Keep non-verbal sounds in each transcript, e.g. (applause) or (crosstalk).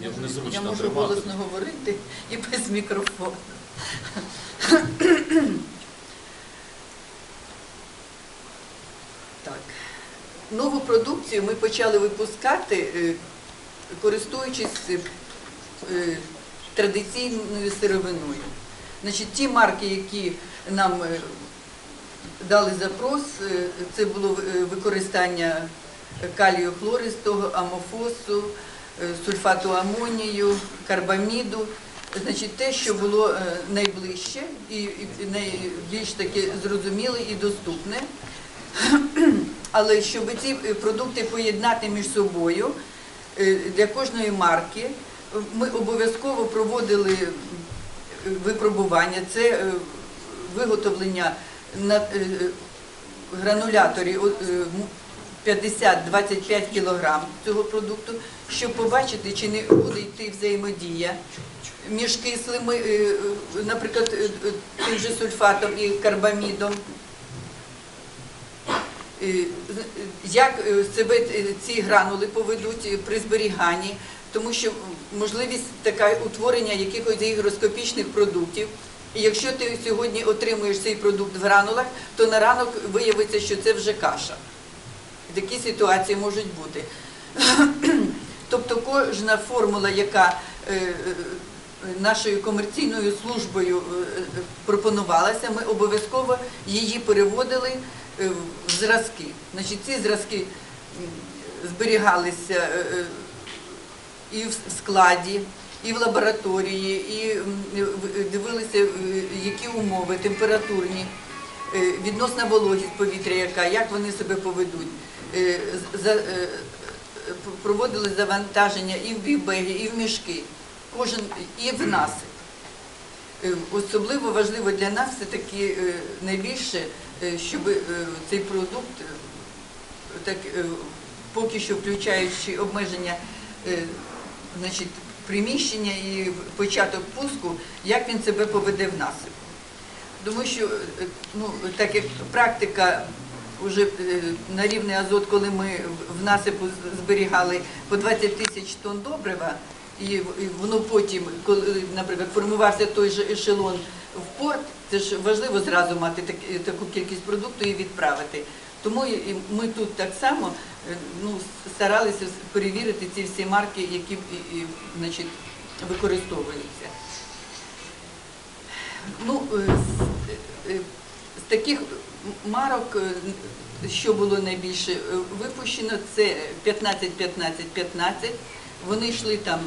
Я можу, я можу голосно говорити і без мікрофону. Так. Нову продукцію ми почали випускати, е, користуючись е, традиційною сировиною. Значить, ті марки, які нам е, дали запрос, це було використання калію хлористого, амофосу, е, сульфату амонію, карбаміду. Значить, те, що було е, найближче і найбільш таке зрозуміле і доступне. (clears throat) Але щоб ці продукти поєднати між собою е, для кожної марки, ми обов'язково проводили випробування. Це виготовлення на грануляторі 50-25 кг цього продукту, щоб побачити, чи не буде йти взаємодія між кислими, е, е, наприклад, е, тим же сульфатом і карбамідом. Як себе ці гранули поведуть при зберіганні, тому що можливість така утворення якихось гігроскопічних продуктів. І якщо ти сьогодні отримуєш цей продукт в гранулах, то на ранок виявиться, що це вже каша. Такі ситуації можуть бути. (clears throat) Тобто кожна формула, яка е, е, нашою комерційною службою е, пропонувалася, ми обов'язково її переводили в зразки. Значить, ці зразки зберігалися і в складі, і в лабораторії, і дивилися, які умови, температурні, відносна вологість повітря, яка, як вони себе поведуть. Е, е, проводили завантаження і в бігбеги, і в мішки, кожен і в насип. Е, Особливо важливо для нас все-таки найбільше, щоб цей продукт, так, поки що включаючи обмеження значить, приміщення і початок пуску, як він себе поведе в насипу. Тому що ну, так як практика вже е, на рівний азот, коли ми в- насипу зберігали по 20 тисяч тонн добрива, і воно потім, коли, наприклад, формувався той же ешелон в порт, це ж важливо зразу мати е, таку кількість продукту і відправити. Тому ми тут так само е, ну, старалися перевірити ці всі марки, які значить, використовуються. Ну, з таких марок, е, що було найбільше е, випущено, це 15-15-15. Вони йшли там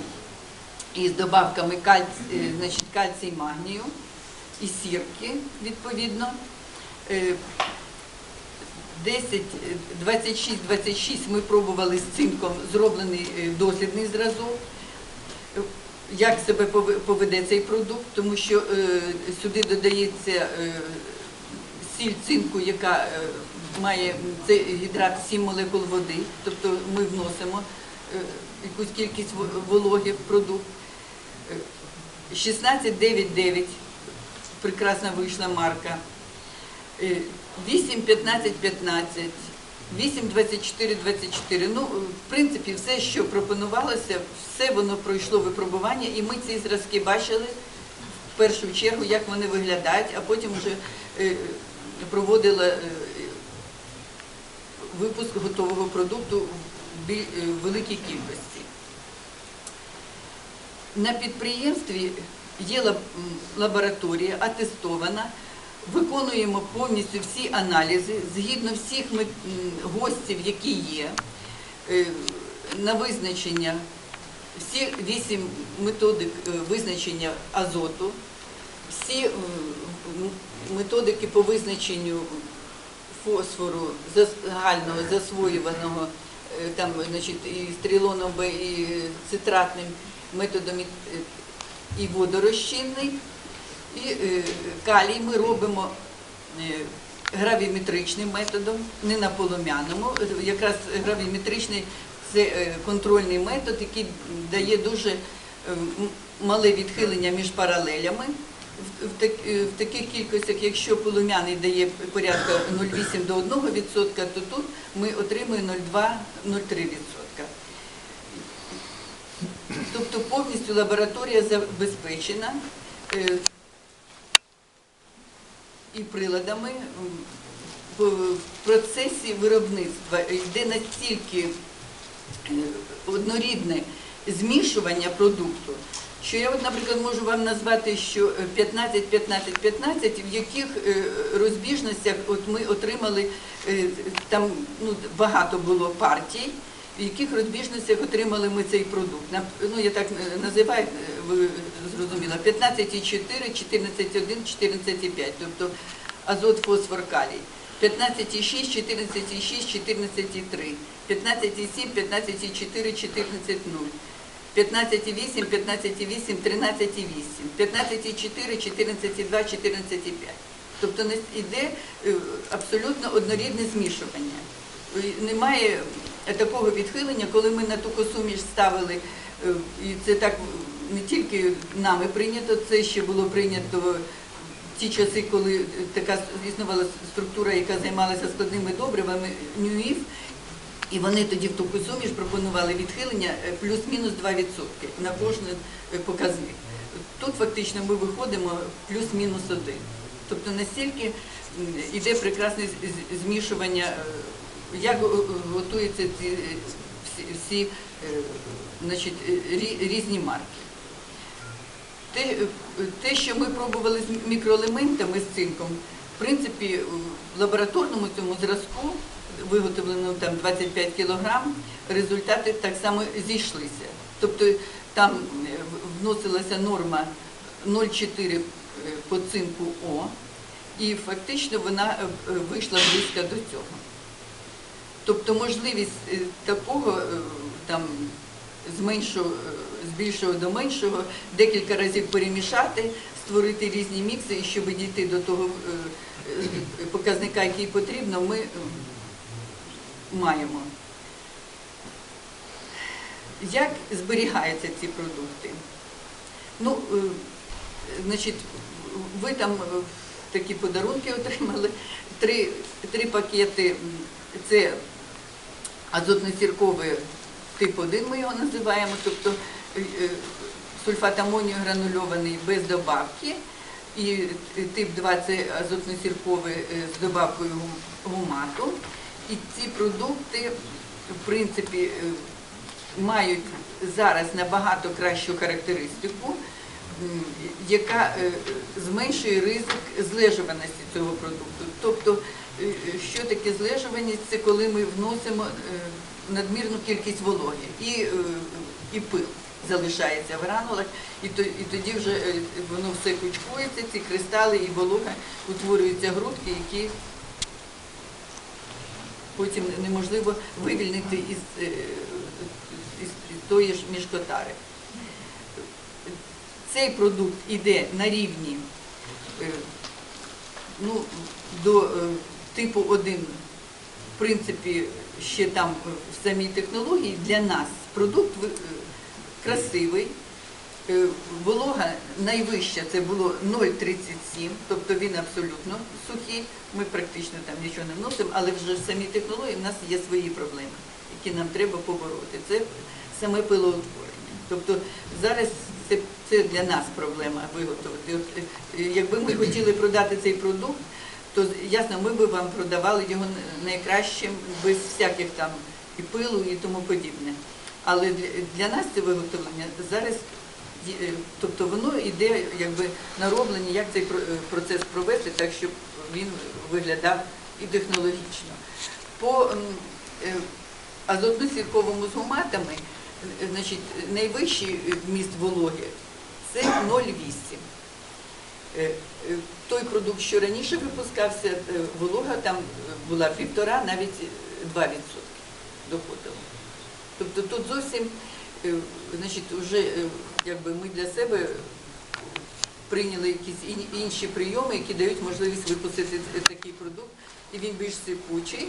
із добавками кальці, е, значить, кальцій магнію і сірки, відповідно. Е, 10, 26, 26 ми пробували з цинком зроблений дослідний зразок. Як себе поведе цей продукт, тому що е, сюди додається е, сіль цинку, яка е, має це гідрат 7 молекул води, тобто ми вносимо е, якусь кількість вологи в продукт. Е, 16,9,9 прекрасна вийшла марка. Е, 8, 15, 15, 8, 24, 24. Ну, е, в принципі, все, що пропонувалося, все воно пройшло випробування, і ми ці зразки бачили в першу чергу, як вони виглядають, а потім вже е, проводила е, випуск готового продукту е, в великій кількості. На підприємстві є лабораторія, атестована, виконуємо повністю всі аналізи згідно всіх гостів, які є, е, на визначення всі вісім методик визначення азоту, всі методики по визначенню фосфору загального засвоюваного е, там, значить, і стрілоном Б, і цитратним методом і- і водорозчинний. І е, калій ми робимо е, гравіметричним методом, не на полум'яному. Якраз гравіметричний це е, контрольний метод, який дає дуже е, мале відхилення між паралелями. Е, в таких кількостях, якщо полум'яний дає порядка 0,8 до 1%, то тут ми отримуємо 0,2-0,3%. Тобто повністю лабораторія забезпечена е, і приладами. В процесі виробництва йде настільки е, однорідне змішування продукту, що я, от, наприклад, можу вам назвати, що 15, 15, 15, в яких е, розбіжностях от ми отримали, е, там ну, багато було партій, в яких розбіжностях отримали ми цей продукт. Ну, я так е, називаю, ви зрозуміли, 15,4, 14,1, 14,5, тобто азот, фосфор, калій. 15,6, 14,6, 14,3, 15,7, 15,4, 14,0. 15,8, 15,8, 13,8, 15,4, 14,2, 14,5. Тобто не йде е, абсолютно однорідне змішування. Е, Немає такого відхилення, коли ми на таку суміш ставили, е, і це так не тільки нами прийнято, це ще було прийнято в ті часи, коли така існувала структура, яка займалася складними добривами, НЮІФ, і вони тоді в таку суміш пропонували відхилення е, плюс-мінус 2% на кожен показник. Тут фактично ми виходимо плюс-мінус 1. Тобто настільки м, іде прекрасне змішування, е, як готуються ці е, всі, значить, різні марки. Те, що ми пробували з мікроелементами з цинком, в принципі, в лабораторному цьому зразку, виготовленому там 25 кілограм, результати так само зійшлися. Тобто там е, вносилася норма 0,4 по цинку О, і фактично вона е, е, вийшла близько до цього. Тобто можливість е, такого е, там з меншого, е, з більшого до меншого декілька разів перемішати, створити різні мікси, і щоб дійти до того е, е, показника, який потрібно, ми е, маємо. Як зберігаються ці продукти? Ну, значить, ви там такі подарунки отримали. Три, три пакети це азотно-сірковий тип 1 ми його називаємо, тобто сульфат амонію гранульований без добавки. І тип 2 це азотно-сірковий е, з добавкою гумату. І ці продукти, в принципі, е, мають зараз набагато кращу характеристику, яка е, зменшує ризик злежуваності цього продукту. Тобто, що таке злежуваність? Це коли ми вносимо надмірну кількість вологи і, і пил залишається в гранулах, і, і тоді вже е, воно все кучкується, ці кристали і волога утворюються грудки, які потім неможливо вивільнити із, е, із, тої ж мішкотари. Цей продукт іде на рівні е, ну, до типу 1, в принципі, ще там в самій технології для нас продукт красивий. Е, Волога найвища це було 0,37, тобто він абсолютно сухий. Ми практично там нічого не вносимо, але вже в самій технології в нас є свої проблеми, які нам треба побороти. Це саме пилоутворення. Тобто зараз це, це для нас проблема виготовити. От, е, якби ми хотіли продати цей продукт, то ясно, ми би вам продавали його найкращим, без всяких там і пилу і тому подібне. Але для, нас це виготовлення зараз, е, тобто воно йде якби нароблення, як цей е, процес провести, так щоб він виглядав і технологічно. По е, азотно-сірковому з гуматами, значить, найвищий вміст вологи це 0,8. Е, е, Той продукт, що раніше випускався, волога там була півтора, навіть 2% доходило. Тобто тут зовсім, е, значить, вже е, якби ми для себе прийняли якісь інші прийоми, які дають можливість випустити такий продукт, і він більш сипучий,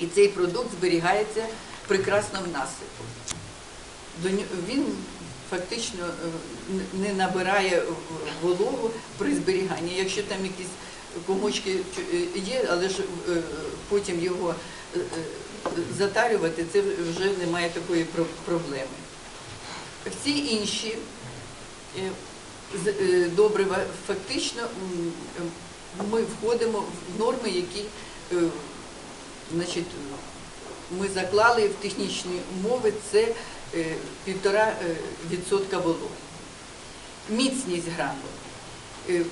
і цей продукт зберігається прекрасно в насипу. Він фактично е, не набирає вологу при зберіганні. Якщо там якісь комочки є, але ж потім його затарювати, це вже немає такої проблеми. Всі інші е, е, добрива фактично ми входимо в норми, які е, значить, ми заклали в технічні умови, це півтора відсотка вологи. Міцність гранул.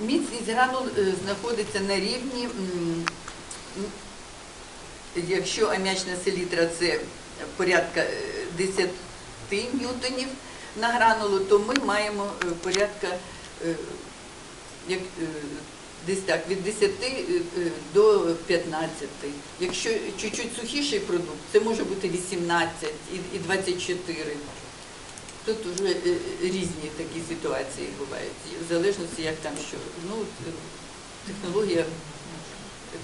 Міцність гранул знаходиться на рівні, якщо ам'ячна селітра це порядка е, 10 ньютонів на гранулу, то ми маємо е, порядка е, як, е, десь так, від 10 е, е, до 15. Якщо чуть-чуть сухіший продукт, це може бути 18 і- і 24. Тут вже е, різні такі ситуації бувають, в залежності, як там що. Ну, е, технологія,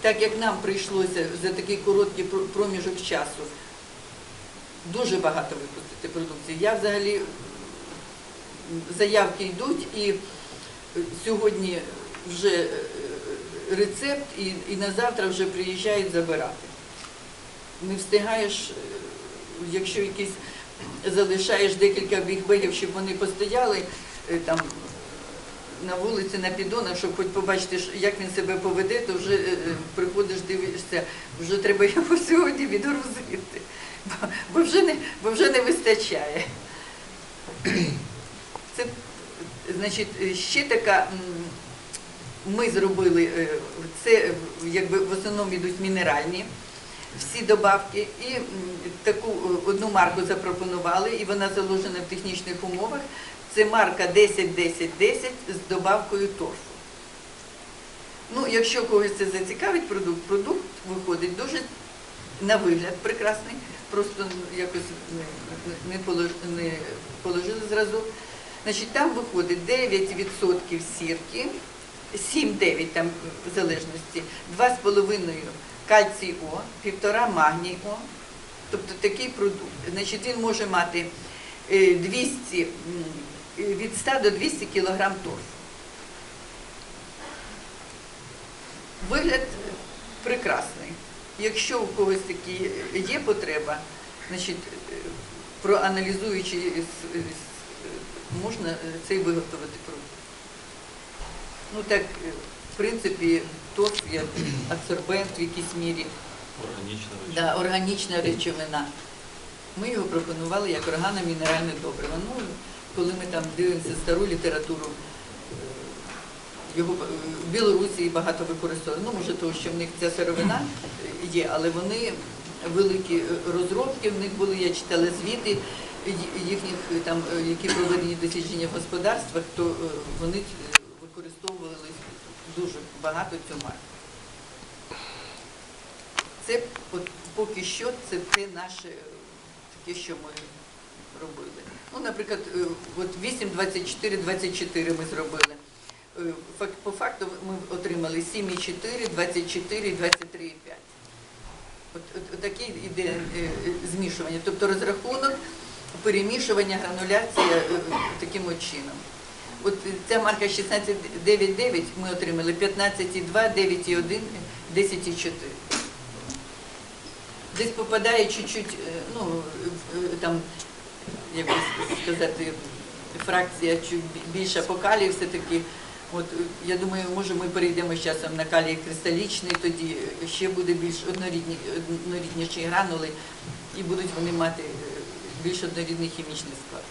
так як нам прийшлося за такий короткий проміжок часу дуже багато випустити продукції. Я взагалі заявки йдуть і е, сьогодні вже е, рецепт, і, і на завтра вже приїжджають забирати. Не встигаєш, е, якщо якісь залишаєш декілька бігбегів, щоб вони постояли е, там на вулиці, на піддонах, щоб хоч побачити, як він себе поведе, то вже е, е, приходиш, дивишся, вже треба його (laughs) сьогодні відгрузити, бо, вже, не, бо вже не вистачає. (clears throat) Це, значить, ще така, ми зробили, е, це якби в основному йдуть мінеральні всі добавки, і таку одну марку запропонували, і вона заложена в технічних умовах. Це марка 10-10-10 з добавкою торфу. Ну, якщо когось це зацікавить продукт, продукт виходить дуже на вигляд прекрасний, просто якось не, не, положили зразу. Значить, там виходить 9% сірки, 7-9 там в залежності, 2,5 кальцій О, 1,5 магній О. Тобто такий продукт. Значить, він може мати е, 200, м, е, від 100 до 200 кг торфу. Вигляд прекрасний. Якщо у когось такі є потреба, значить, проаналізуючи, можна цей виготовити продукт. Ну так, в принципі, торф як адсорбент в якійсь мірі, Органічна речі. да, органічна речовина. Ми його пропонували як органомінеральне добриво. Ну, коли ми там дивимося стару літературу, е, його е, в Білорусі багато використовують. Ну, може, того, що в них ця сировина є, але вони великі е, розробки, в них були, я читала звіти їхніх там, які проведені дослідження в господарствах, то вони використовували дуже багато цю марку. Це поки що це те наше таке, що ми робили. Ну, наприклад, е, от 8, 24, 24 ми зробили. Е, По факту ми отримали 7,4, 24 23,5. От, таке іде е, змішування. Тобто розрахунок, перемішування, грануляція таким чином. От ця марка 16,9,9 ми отримали 15,2, 9,1, 10,4 десь попадає чуть-чуть, ну, там, як сказати, фракція чи бі- більша по калію все-таки. От, я думаю, може ми перейдемо з часом на калій кристалічний, тоді ще буде більш однорідні, однорідніші гранули і будуть вони мати е, більш однорідний хімічний склад.